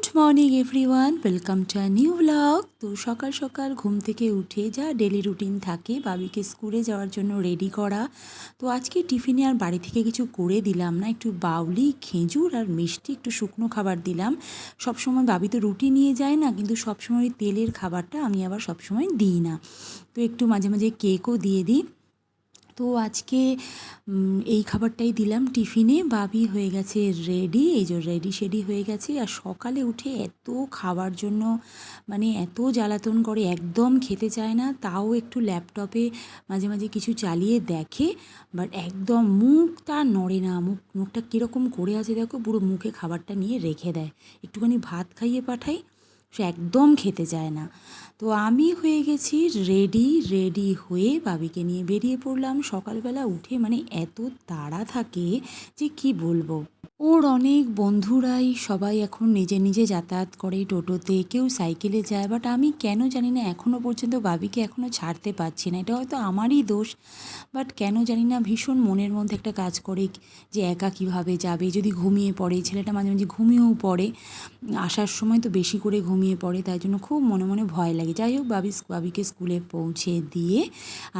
Good morning everyone welcome to new blog তো সকাল সকাল ঘুম থেকে উঠে যা ডেলি রুটিন থাকে, বাবিকে স্কুলে যাওয়ার জন্য রেডি করা। তো আজকে টিফিনে আর বাড়ি থেকে কিছু করে দিলাম না, একটু বাউলি, খেজুর আর মিষ্টি, একটু শুকনো খাবার দিলাম। সবসময় বাবি তো রুটি নিয়ে যায় না, কিন্তু সবসময় তেলের খাবারটা আমি আবার সবসময় দিই না। তো একটু মাঝে মাঝে কেকও দিয়ে দিই। তো আজকে এই খাবারটাই দিলাম টিফিনে। বাবি হয়ে গেছে রেডি এই যে রেডি শেডি হয়ে গেছে। আর সকালে উঠে এত খাবার জন্য মানে এত জ্বালাতন করে, একদম খেতে চায় না। তাও একটু ল্যাপটপে মাঝে মাঝে কিছু চালিয়ে দেখে বাট একদম মুখটা নড়ে না। মুখ, মুখটা কীরকম করে আছে দেখো, পুরো মুখে খাবারটা নিয়ে রেখে দেয়। একটুখানি ভাত খাইয়ে পাঠাই। সে একদম খেতে চায় না। তো আমি হয়ে গেছি রেডি রেডি হয়ে বাবিকে নিয়ে বেরিয়ে পড়লাম। সকালবেলা উঠে মানে এত তাড়া থাকে যে কি বলব? ওর অনেক বন্ধুরাই সবাই এখন নিজে নিজে যাতায়াত করে টোটোতে, কেউ সাইকেলে যায়। বাট আমি কেন জানি না এখনও পর্যন্ত বাবিকে এখনও ছাড়তে পারছি না। এটা হয়তো আমারই দোষ। বাট কেন জানি না, ভীষণ মনের মধ্যে একটা কাজ করে যে একা কীভাবে যাবে। যদি ঘুমিয়ে পড়ে, ছেলেটা মাঝে মাঝে ঘুমিয়েও পড়ে। আসার সময় তো বেশি করে ঘুমিয়ে পড়ে, তাই জন্য খুব মনে মনে ভয় লাগে। যাই হোক, বাবি বাবিকে স্কুলে পৌঁছে দিয়ে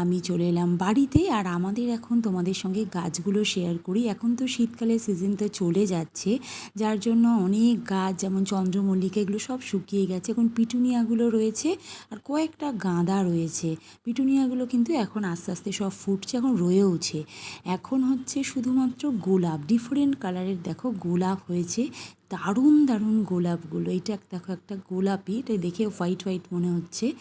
আমি চলে এলাম বাড়িতে। আর আমাদের এখন তোমাদের সঙ্গে গাছগুলো শেয়ার করি। এখন তো শীতকালের সিজন তো চলে যাচ্ছে। যার জন্য অনেক গাছ, যেমন চন্দ্রমল্লিকা, এগুলো সব শুকিয়ে গেছে। এখন পিটুনিয়াগুলো রয়েছে আর কয়েকটা গাঁদা রয়েছে। পিটুনিয়াগুলো কিন্তু এখন আস্তে আস্তে সব ফুটছে, এখন রয়েওছে। এখন হচ্ছে শুধুমাত্র গোলাপ ডিফারেন্ট কালারের দেখো, গোলাপ হয়েছে। দারুণ দারুণ গোলাপগুলো। এটা দেখো একটা গোলাপি এটা দেখে হোয়াইট হোয়াইট মনে হচ্ছে।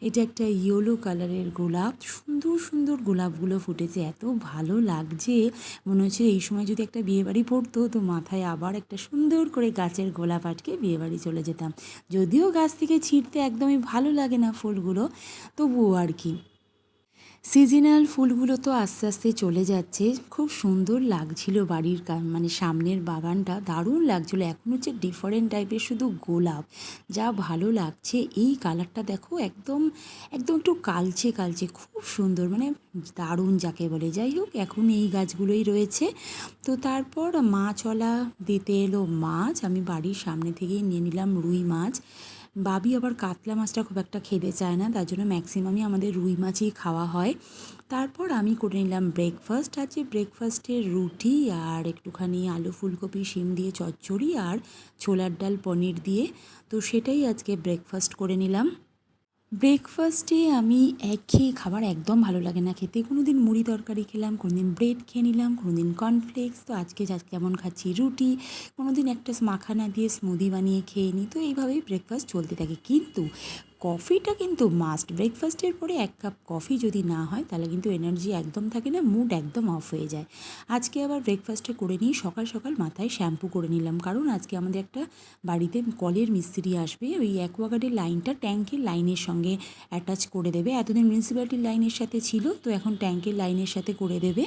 এটা একটা ইয়েলো কালারের গোলাপ। সুন্দর সুন্দর গোলাপগুলো ফুটেছে। এত ভালো লাগছে। মনে হচ্ছে এই সময় যদি একটা বিয়েবাড়ি পড়তো, তো মাথায় আবার একটা সুন্দর করে গাছের গোলাপ আটকে বিয়েবাড়ি চলে যেতাম। যদিও গাছ থেকে ছিঁড়তে একদমই ভালো লাগে না ফুলগুলো, তবুও আর কি। সিজনাল ফুলগুলো তো আস্তে আস্তে চলে যাচ্ছে। খুব সুন্দর লাগছিল বাড়ির মানে সামনের বাগানটা। দারুণ লাগছিল। এখন হচ্ছে ডিফারেন্ট টাইপের শুধু গোলাপ। যা ভালো লাগছে। এই কালারটা দেখো একদম একদম একটু কালচে কালচে। খুব সুন্দর। মানে দারুণ যাকে বলে। যাই হোক, এখন এই গাছগুলোই রয়েছে। তো তারপর মাছ মাছওয়ালা দিতে এলো মাছ। আমি বাড়ির সামনে থেকেই নিয়ে নিলাম রুই মাছ। বাবি আবার কাতলা মাছটা খুব একটা খেতে চায় না, তার জন্য ম্যাক্সিমামই আমাদের রুই মাছই খাওয়া হয়। তারপর আমি করে নিলাম ব্রেকফাস্ট আছে ব্রেকফাস্টে রুটি আর একটুখানি আলু ফুলকপি, শিম দিয়ে চচ্চড়ি আর ছোলার ডাল পনির দিয়ে, তো সেটাই আজকে ব্রেকফাস্ট করে নিলাম। ব্রেকফাস্টে আমি একঘেয়ে খাবার একদম ভালো লাগে না খেতে। কোনো দিন মুড়ি তরকারি খেলাম কোনো দিন ব্রেড খেয়ে নিলাম কোনো দিন কর্নফ্লেক্স তো আজকে যা কেমন খাচ্ছি? রুটি কোনো দিন একটা মাখানা দিয়ে স্মুদি বানিয়ে খেয়ে নিই তো এইভাবেই ব্রেকফাস্ট চলতে থাকে। কিন্তু কফিটা কিন্তু মাস্ট ব্রেকফাস্টের পরে এক কাপ কফি যদি না হয়, তাহলে কিন্তু এনার্জি একদম থাকে না মুড একদম অফ হয়ে যায়। আজকে আবার ব্রেকফাস্টে করে নিই সকাল সকাল মাথায় শ্যাম্পু করে নিলাম। কারণ আজকে আমাদের একটা বাড়িতে কলের মিস্ত্রি আসবে, ওই অ্যাকোয়াগার্ডের লাইনটা ট্যাঙ্কের লাইনের সঙ্গে অ্যাটাচ করে দেবে। এতদিন মিউনিসিপ্যালিটির লাইনের সাথে ছিল, তো এখন ট্যাঙ্কের লাইনের সাথে করে দেবে।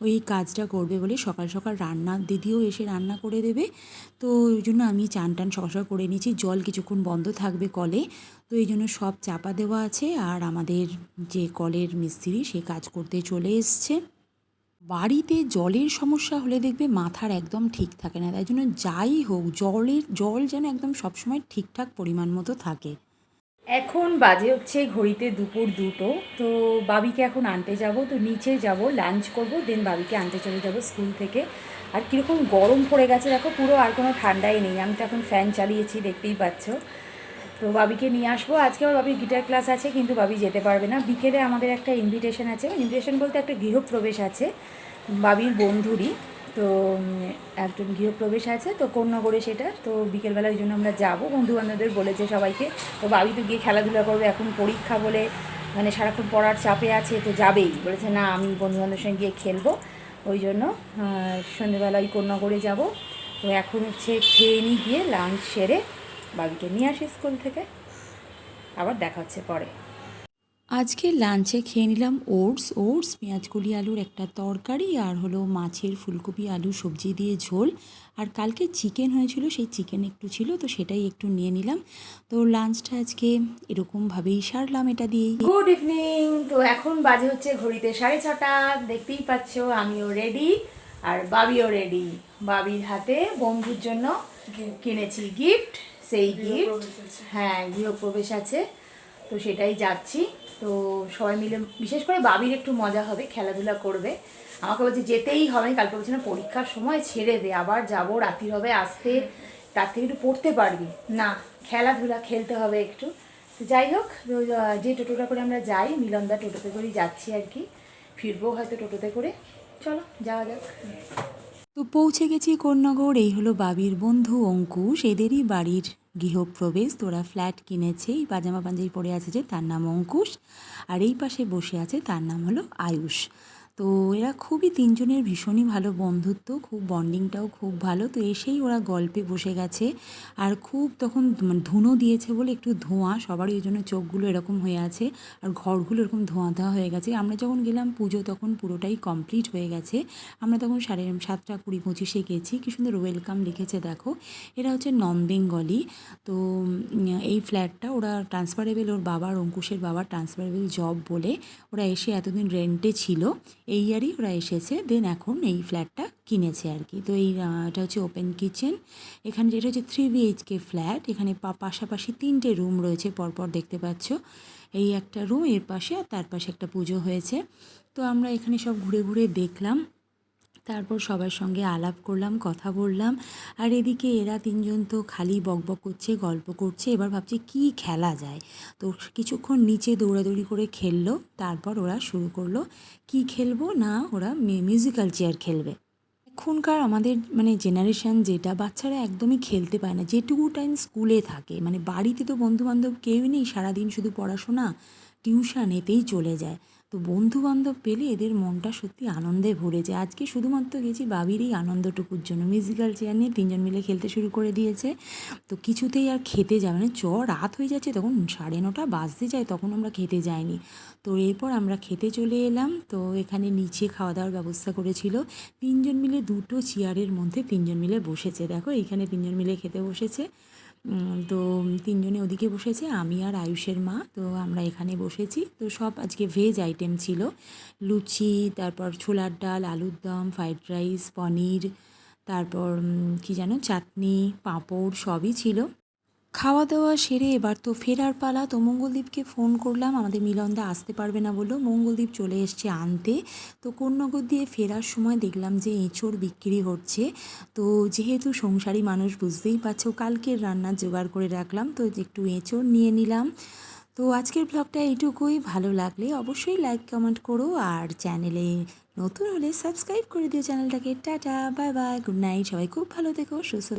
ওই কাজটা করবে বলে সকাল সকাল রান্না, দিদিও এসে রান্না করে দেবে। তো ওই জন্য আমি চান টান সকাল সকাল করে নিয়েছি। জল কিছুক্ষণ বন্ধ থাকবে কলে। তো এই জন্য সব চাপা দেওয়া আছে আর আমাদের যে কলের মিস্ত্রি সে কাজ করতে চলে এসছে। বাড়িতে জলের সমস্যা হলে দেখবে মাথার একদম ঠিক থাকে না, তাই জন্য যাই হোক, জলের, জল যেন একদম সবসময় ঠিকঠাক পরিমাণ মতো থাকে। এখন বাজে হচ্ছে ঘড়িতে দুপুর দুটো, তো বাবিকে এখন আনতে যাব, তো নিচে যাব লাঞ্চ করব দেন বাবিকে আনতে চলে যাব স্কুল থেকে। আর কীরকম গরম পড়ে গেছে দেখো, পুরো আর কোনো ঠান্ডাই নেই। আমি তো এখন ফ্যান চালিয়েছি, দেখতেই পাচ্ছ। তো বাবিকে নিয়ে আসব। আজকে আমার বাবির গিটার ক্লাস আছে কিন্তু বাবি যেতে পারবে না। বিকেলে আমাদের একটা ইনভিটেশন আছে। ইনভিটেশন বলতে একটা গৃহপ্রবেশ আছে। বাবির বন্ধুরই। তো একজন গৃহপ্রবেশ আছে তো কোন্নগরে সেটা। তো বিকেলবেলা ওই জন্য আমরা যাব। বন্ধু বান্ধবদের বলেছে সবাইকে। তো বাবি তো গিয়ে খেলাধুলা করবে এখন পরীক্ষা বলে মানে সারাক্ষণ পড়ার চাপে আছে তো যাবেই। বলেছে না আমি বন্ধু বান্ধবের সঙ্গে গিয়ে খেলব। ওই জন্য আহ, সন্ধেবেলা ওই কোন্নগরে যাব। তো এখন হচ্ছে খেয়ে নিয়ে গিয়ে লাঞ্চ সেরে বাবিকে নিয়ে আসি স্কুল থেকে। আবার দেখা হচ্ছে পরে। আজকে লাঞ্চে খেয়ে নিলাম ওটস। ওটস পেঁয়াজকলি আলুর একটা তরকারি আর হলো মাছের ফুলকপি আলু সবজি দিয়ে ঝোল। আর কালকে চিকেন হয়েছিল সেই চিকেন একটু ছিল তো সেটাই একটু নিয়ে নিলাম। তো লাঞ্চটা আজকে এরকমভাবেই সারলাম এটা দিয়েই। গুড ইভিনিং তো এখন বাজে হচ্ছে ঘড়িতে সাড়ে ছটা। দেখতেই পাচ্ছ আমিও রেডি আর বাবিও রেডি বাবির হাতে বন্ধুর জন্য কিনেছি গিফট সেই গিফট। হ্যাঁ গৃহপ্রবেশ আছে। তো সেটাই যাচ্ছি। তো সবাই মিলে, বিশেষ করে বাবির একটু মজা হবে, খেলাধুলা করবে। আমাকে বলছে যেতেই হবে। কালকে বলছি না পরীক্ষার সময় ছেড়ে দে, আবার যাব, রাত্রি হবে, আসতে তার থেকে একটু পড়তে পারবি। না, খেলাধুলা খেলতে হবে একটু। তো যাই হোক যে টোটোটা করে আমরা যাই, মিলনদা টোটোতে করেই যাচ্ছি আর কি। ফিরবো হয়তো টোটোতে করে। চলো, যাওয়া যাক। তো পৌঁছে গেছি কোন্নগর, এই হলো বাবির বন্ধু অঙ্কুশ, এদেরই বাড়ির গৃহপ্রবেশ। তোরা ফ্ল্যাট কিনেছে, এই পাজামা পাঞ্জাবি পরে আছে যে তার নাম অঙ্কুশ, আর এই পাশে বসে আছে তার নাম হলো আয়ুষ। তো এরা খুবই তিনজনের ভীষণই ভালো বন্ধুত্ব, খুব বন্ডিংটাও খুব ভালো। তো এসেই ওরা গল্পে বসে গেছে আর খুব তখন মানে ধুনো দিয়েছে বলে একটু ধোঁয়া, সবারই ওই জন্য চোখগুলো এরকম হয়ে আছে আর ঘরগুলো এরকম ধোঁয়া ধোঁয়া হয়ে গেছে। আমরা যখন গেলাম পুজো তখন পুরোটাই কমপ্লিট হয়ে গেছে। আমরা তখন সাড়ে সাতটা কুড়ি পঁচিশে গেছি, কি সুন্দর ওয়েলকাম লিখেছে, দেখো। এরা হচ্ছে নন বেঙ্গলি তো এই ফ্ল্যাটটা ওরা ট্রান্সফারেবল ওর বাবার অঙ্কুশের বাবার ট্রান্সফারেবল জব বলে ওরা এসে এতদিন রেন্টে ছিল। এই ইয়ারই ওরা এসেছে দেন এখন এই ফ্ল্যাটটা কিনেছে আর কি তো এই এটা হচ্ছে ওপেন কিচেন এখানে যেটা হচ্ছে থ্রি বিএইচকে ফ্ল্যাট এখানে পাশাপাশি তিনটে রুম রয়েছে, পরপর দেখতে পাচ্ছ। এই একটা রুম এর পাশে আর তার পাশে একটা পুজো হয়েছে। তো আমরা এখানে সব ঘুরে ঘুরে দেখলাম। তারপর সবার সঙ্গে আলাপ করলাম, কথা বললাম। আর এদিকে এরা তিনজন তো খালি বকবক করছে, গল্প করছে। এবার ভাবছে কি খেলা যায়? তো কিছুক্ষণ নিচে দৌড়াদৌড়ি করে খেললো, তারপর ওরা শুরু করল, কি খেলব? না, ওরা মিউজিক্যাল চেয়ার খেলবে। এখনকার আমাদের মানে জেনারেশান যেটা, বাচ্চারা একদমই খেলতে পায় না। যেটুকু টাইম স্কুলে থাকে মানে বাড়িতে তো বন্ধুবান্ধব কেউই নেই, সারাদিন শুধু পড়াশোনা টিউশন এতেই চলে যায়। তো বন্ধু বান্ধব পেলে এদের মনটা সত্যি আনন্দে ভরে যায়। আজকে শুধুমাত্র গেছি বাবির এই আনন্দটুকুর জন্য। মিউজিক্যাল চেয়ার নিয়ে তিনজন মিলে খেলতে শুরু করে দিয়েছে। তো কিছুতেই আর খেতে যাবে না। চ, রাত হয়ে যাচ্ছে তখন সাড়ে নটা বাজতে যায়, তখন আমরা খেতে যাইনি। তো এরপর আমরা খেতে চলে এলাম। তো এখানে নিচে খাওয়া দাওয়ার ব্যবস্থা করেছিল। তিনজন মিলে দুটো চেয়ারের মধ্যে তিনজন মিলে বসেছে। দেখো, এইখানে তিনজন মিলে খেতে বসেছে। তো তিনজনে ওদিকে বসেছে, আমি আর আয়ুষের মা, তো আমরা এখানে বসেছি। তো সব আজকে ভেজ আইটেম ছিল। লুচি, তারপর ছোলার ডাল, আলুর দম ফ্রাইড রাইস পনির, তারপর কি যেন, চাটনি, পাঁপড়, সবই ছিল। খাওয়া দাওয়া সেরে এবার তো ফেরার পালা। তো মঙ্গলদীপকে ফোন করলাম, আমাদের মিলনদা আসতে পারবে না বলল। মঙ্গলদীপ চলে এসছে আনতে। তো কোন্নগর দিয়ে ফেরার সময় দেখলাম যে এঁচড় বিক্রি হচ্ছে। তো যেহেতু সংসারী মানুষ বুঝতেই পারছ, কালকের রান্না জোগাড় করে রাখলাম। তো একটু এঁচড় নিয়ে নিলাম। তো আজকের ব্লগটা এইটুকুই। ভালো লাগলে অবশ্যই লাইক, কমেন্ট করো। আর চ্যানেলে নতুন হলে সাবস্ক্রাইব করে দিও চ্যানেলটাকে। Tata, bye bye, good night. সবাই খুব ভালো থেকো, সুস্থ